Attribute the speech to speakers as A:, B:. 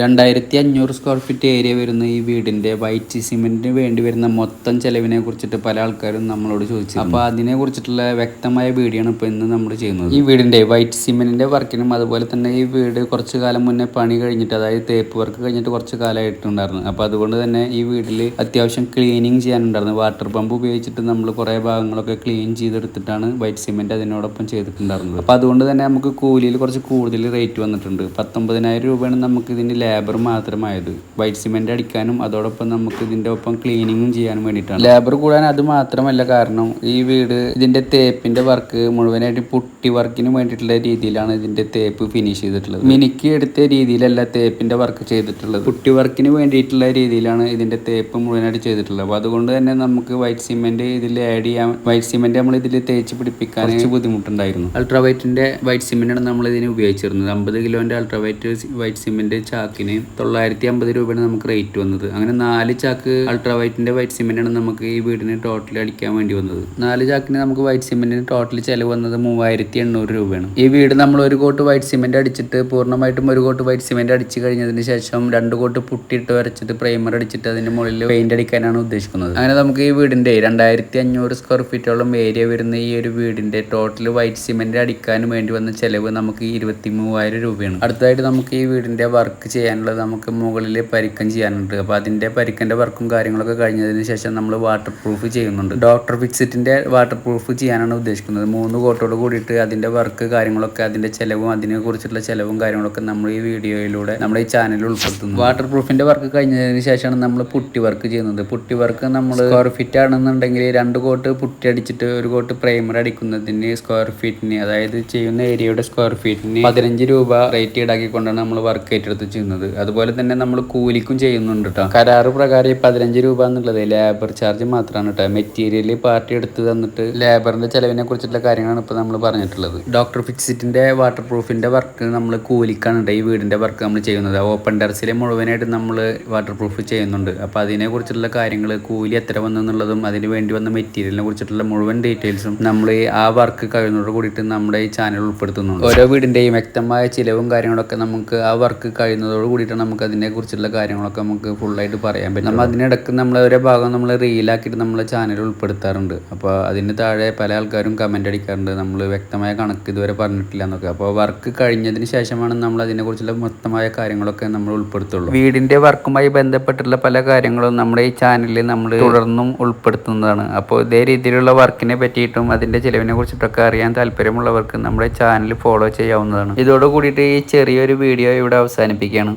A: രണ്ടായിരത്തി അഞ്ഞൂറ് square feet area വരുന്ന ഈ വീടിന്റെ വൈറ്റ് സിമെന്റിന് വേണ്ടി വരുന്ന മൊത്തം ചെലവിനെ കുറിച്ചിട്ട് പല ആൾക്കാരും നമ്മളോട് ചോദിച്ചു അപ്പോൾ അതിനെ കുറിച്ചിട്ടുള്ള വ്യക്തമായ വീഡിയോ ആണ് ഇപ്പൊ ഇന്ന് നമ്മൾ ചെയ്യുന്നത്. ഈ വീടിന്റെ വൈറ്റ് സിമെന്റിന്റെ വർക്കിനും അതുപോലെ തന്നെ ഈ വീട് കുറച്ച് കാലം മുന്നേ പണി കഴിഞ്ഞിട്ട് അതായത് തേപ്പ് വർക്ക് കഴിഞ്ഞിട്ട് കുറച്ച് കാലമായിട്ടുണ്ടായിരുന്നു. അപ്പോൾ അതുകൊണ്ട് തന്നെ ഈ വീട്ടിൽ അത്യാവശ്യം ക്ലീനിങ് ചെയ്യാനുണ്ടായിരുന്നു. വാട്ടർ പമ്പ് ഉപയോഗിച്ചിട്ട് നമ്മൾ കുറേ ഭാഗങ്ങളൊക്കെ ക്ലീൻ ചെയ്തെടുത്തിട്ടാണ് വൈറ്റ് സിമെന്റ് അതിനോടൊപ്പം ചെയ്തിട്ടുണ്ടായിരുന്നത്. അപ്പോൾ അതുകൊണ്ട് തന്നെ നമുക്ക് കൂലിയിൽ കുറച്ച് കൂടുതൽ റേറ്റ് വന്നിട്ടുണ്ട്. പത്തൊമ്പതിനായിരം രൂപയാണ് നമുക്ക് ഇതിന്റെ ലേബർ മാത്രമായത്. വൈറ്റ് സിമെന്റ് അടിക്കാനും അതോടൊപ്പം നമുക്ക് ഇതിന്റെ ഒപ്പം ക്ലീനിങ്ങും ചെയ്യാനും വേണ്ടിയിട്ടാണ്. ലേബർ കൂടാൻ അത് മാത്രമല്ല കാരണം ഈ വീട് ഇതിന്റെ തേപ്പിന്റെ വർക്ക് മുഴുവനായിട്ട് പുട്ടി വർക്കിന് വേണ്ടിയിട്ടുള്ള രീതിയിലാണ് ഇതിന്റെ തേപ്പ് ഫിനിഷ് ചെയ്തിട്ടുള്ളത്. മിനിക്ക് എടുത്ത രീതിയിലല്ല തേപ്പിന്റെ വർക്ക് ചെയ്തിട്ടുള്ളത്. പുട്ടി വർക്കിന് വേണ്ടിയിട്ടുള്ള രീതിയിലാണ് ഇതിന്റെ തേപ്പ് മുഴുവനായിട്ട് ചെയ്തിട്ടുള്ളത്. അപ്പോൾ അതുകൊണ്ട് തന്നെ നമുക്ക് വൈറ്റ് സിമെന്റ് ഇതിൽ ആഡ് ചെയ്യാൻ വൈറ്റ് സിമെന്റ് നമ്മൾ ഇതിൽ തേച്ച് പിടിപ്പിക്കാൻ കുറച്ച് ബുദ്ധിമുട്ടുണ്ടായിരുന്നു. അൾട്രാവൈറ്റിന്റെ വൈറ്റ് സിമെന്റ് ആണ് നമ്മൾ ഇതിന് ഉപയോഗിച്ചിരുന്നത്. അമ്പത് കിലോന്റെ അൾട്രാവൈറ്റ് വൈറ്റ് സിമെന്റ് ചാക്കിന് തൊള്ളായിരത്തി അമ്പത് രൂപയാണ് നമുക്ക് റേറ്റ് വന്നത്. അങ്ങനെ നാല് ചാക്ക് അൾട്രാ വൈറ്റിന്റെ വൈറ്റ് സിമെന്റ് ആണ് നമുക്ക് ഈ വീടിന് ടോട്ടലി അടിക്കാൻ വേണ്ടി വന്നത്. നാല് ചാക്കിന് നമുക്ക് വൈറ്റ് സിമെന്റിന് ടോട്ടൽ ചെലവ് വന്നത് മൂവായിരത്തി എണ്ണൂറ് രൂപയാണ്. ഈ വീട് നമ്മൾ ഒരു കോട്ട് വൈറ്റ് സിമെന്റ് അടിച്ചിട്ട് പൂർണമായിട്ടും ഒരു കോട്ട് വൈറ്റ് സിമെന്റ് അടിച്ച് കഴിഞ്ഞതിന് ശേഷം രണ്ട് കോട്ട് പുട്ടിയിട്ട് വരച്ചിട്ട് പ്രൈമർ അടിച്ചിട്ട് അതിന്റെ മുകളിൽ പെയിന്റ് അടിക്കാനാണ് ഉദ്ദേശിക്കുന്നത്. അങ്ങനെ നമുക്ക് ഈ വീടിന്റെ രണ്ടായിരത്തി അഞ്ഞൂറ് സ്ക്വയർ ഫീറ്റോളം ഏരിയ വരുന്ന ഈ ഒരു വീടിന്റെ ടോട്ടൽ വൈറ്റ് സിമെന്റ് അടിക്കാൻ വേണ്ടി വന്ന ചെലവ് നമുക്ക് ഇരുപത്തി മൂവായിരം രൂപയാണ്. അടുത്തതായിട്ട് നമുക്ക് ഈ വീടിന്റെ വർക്ക് ചെയ്യാനുള്ളത് നമുക്ക് മുകളിൽ പരിക്കം ചെയ്യാനുണ്ട്. അപ്പോൾ അതിന്റെ പരിക്കന്റെ വർക്കും കാര്യങ്ങളൊക്കെ കഴിഞ്ഞതിന് ശേഷം നമ്മൾ വാട്ടർ പ്രൂഫ് ചെയ്യുന്നുണ്ട്. ഡോക്ടർ ഫിക്സിറ്റിന്റെ വാട്ടർ പ്രൂഫ് ചെയ്യാനാണ് ഉദ്ദേശിക്കുന്നത്. മൂന്ന് കോട്ടോട് കൂടിയിട്ട് അതിന്റെ വർക്ക് കാര്യങ്ങളൊക്കെ അതിന്റെ ചിലവും അതിനെ കുറിച്ചുള്ള ചിലവും കാര്യങ്ങളൊക്കെ നമ്മൾ ഈ വീഡിയോയിലൂടെ നമ്മുടെ ഈ ചാനലിൽ ഉൾപ്പെടുത്തുന്നു. വാട്ടർ പ്രൂഫിന്റെ വർക്ക് കഴിഞ്ഞതിന് ശേഷമാണ് നമ്മൾ പുട്ടി വർക്ക് ചെയ്യുന്നത്. പുട്ടി വർക്ക് നമ്മൾ സ്ക്വയർ ഫീറ്റ് ആണെന്നുണ്ടെങ്കിൽ രണ്ട് കോട്ട് പുട്ടി അടിച്ചിട്ട് ഒരു കോട്ട് പ്രൈമർ അടിക്കുന്നതിന് സ്ക്വയർ ഫീറ്റിന് അതായത് ചെയ്യുന്ന ഏരിയയുടെ സ്ക്വയർ ഫീറ്റിന് പതിനഞ്ച് രൂപ റേറ്റ് ഈടാക്കിക്കൊണ്ടാണ് നമ്മൾ വർക്ക് ഏറ്റെടുത്ത് ചെയ്യുന്നത്. അതുപോലെ തന്നെ നമ്മൾ കൂലിക്കും ചെയ്യുന്നുണ്ട് കേട്ടോ കരാറ് പ്രകാരം ഈ പതിനഞ്ച് രൂപ എന്നുള്ളത് ലേബർ ചാർജ് മാത്രമാണ് കേട്ടോ മെറ്റീരിയൽ പാർട്ടി എടുത്ത് തന്നിട്ട് ലേബറിന്റെ ചെലവിനെ കുറിച്ചിട്ടുള്ള കാര്യങ്ങളാണ് ഇപ്പോൾ നമ്മൾ പറഞ്ഞിട്ടുള്ളത്. ഡോക്ടർ ഫിക്സിറ്റിന്റെ വാട്ടർ പ്രൂഫിന്റെ വർക്ക് നമ്മൾ കൂലിക്കാണ് കേട്ടോ ഈ വീടിന്റെ വർക്ക് നമ്മൾ ചെയ്യുന്നത്. ഓപ്പൺ ടെറസിൽ മുഴുവനായിട്ട് നമ്മൾ വാട്ടർ പ്രൂഫ് ചെയ്യുന്നുണ്ട്. അപ്പോൾ അതിനെ കുറിച്ചിട്ടുള്ള കാര്യങ്ങൾ കൂലി എത്ര വന്നു എന്നുള്ളതും അതിന് വേണ്ടി വന്ന മെറ്റീരിയലിനെ കുറിച്ചിട്ടുള്ള മുഴുവൻ ഡീറ്റെയിൽസും നമ്മൾ ആ വർക്ക് കഴിയുന്നതോട് കൂടിയിട്ട് നമ്മുടെ ഈ ചാനൽ ഉൾപ്പെടുത്തുന്നുണ്ട്. ഓരോ വീടിന്റെയും വ്യക്തമായ ചിലവും കാര്യങ്ങളൊക്കെ നമുക്ക് ആ വർക്ക് കഴിയുന്നതോട് കൂടിയിട്ട് നമുക്ക് അതിനെ കുറിച്ചുള്ള കാര്യങ്ങളൊക്കെ നമുക്ക് ഫുള്ളായിട്ട് പറയാൻ പറ്റും. നമ്മൾ അതിനിടക്ക് നമ്മൾ ഓരോ ഭാഗം നമ്മൾ റീലാക്കിയിട്ട് നമ്മളെ ചാനൽ ഉൾപ്പെടുത്താറുണ്ട്. അപ്പോൾ അതിന് താഴെ പല ആൾക്കാരും കമന്റ് അടിക്കാറുണ്ട്. നമ്മൾ വ്യക്തമായ കണക്ക് ഇതുവരെ പറഞ്ഞിട്ടില്ല എന്നൊക്കെ. അപ്പോൾ വർക്ക് കഴിഞ്ഞതിന് ശേഷമാണ് നമ്മൾ അതിനെക്കുറിച്ചുള്ള മൊത്തമായ കാര്യങ്ങളൊക്കെ നമ്മൾ ഉൾപ്പെടുത്തുള്ളൂ. വീടിന്റെ വർക്കുമായി ബന്ധപ്പെട്ടുള്ള പല കാര്യങ്ങളും നമ്മുടെ ഈ ചാനലിൽ നമ്മൾ തുടർന്നും ഉൾപ്പെടുത്തുന്നതാണ്. അപ്പോൾ ഇതേ രീതിയിലുള്ള വർക്കിനെ പറ്റിയിട്ടും അതിന്റെ ചിലവിനെ കുറിച്ചിട്ടൊക്കെ അറിയാൻ താല്പര്യമുള്ളവർക്ക് നമ്മുടെ ചാനൽ ഫോളോ ചെയ്യാവുന്നതാണ്. ഇതോട് കൂടിയിട്ട് ഈ ചെറിയൊരു വീഡിയോ ഇവിടെ അവസാനിപ്പിക്കുകയാണ്.